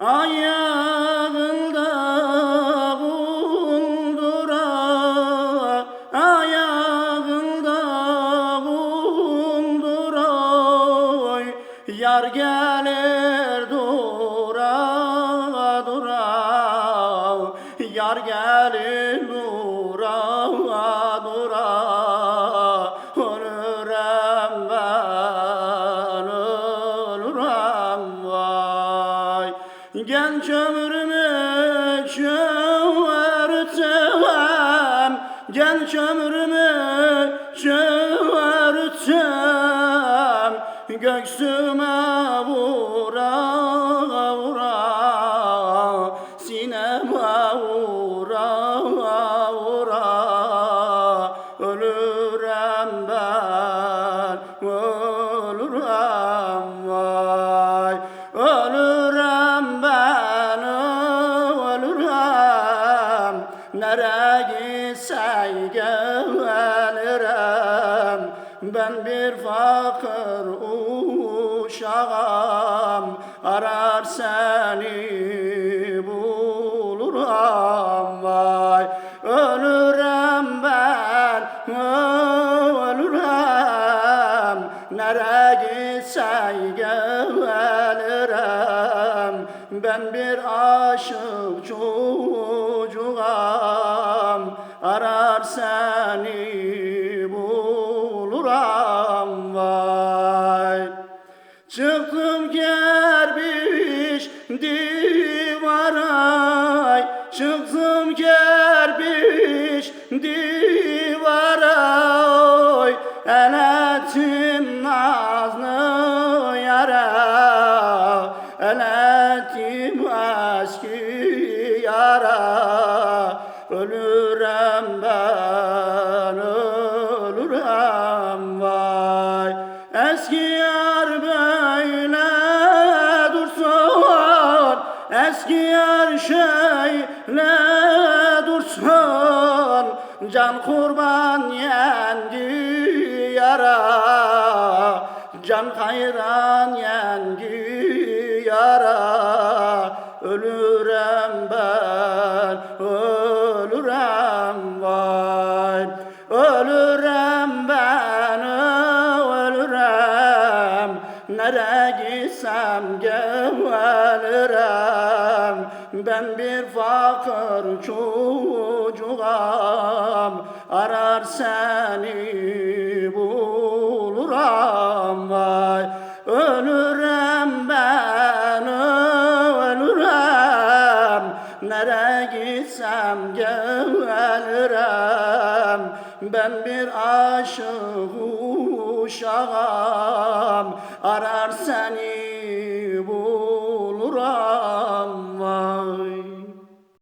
Ayağında kundura Ayağında kundura Yar gelir dura dura. Yar gelir dura dura Genç ömrümü çöğürtem Genç ömrümü çöğürtem Göksüme vura vura Sineme vura vura. Ölürem ben ölürem vay Nereye gitsem gelirim Ben bir fakir uşağım. Arar seni bulurum vay. Ölürem ben ölürem Nereye gitsem gelirim Ben bir aşık çocuğum bulurum vay Çıktım kerpiç divara. Çıktım kerpiç divara. Oy Eletim nazlı yara. Eletim eski yara. Ölürem Eski yar böyle dursun Eski yar şöyle dursun. Can kurban yendi yara Can hayran yendi Nereye gitsem gelirim Ben bir fakir çocuğum. Arar seni bulurum vay Ölürem ben ölürem. Nereye gitsem gelirim Ben bir aşık uşağım Arar seni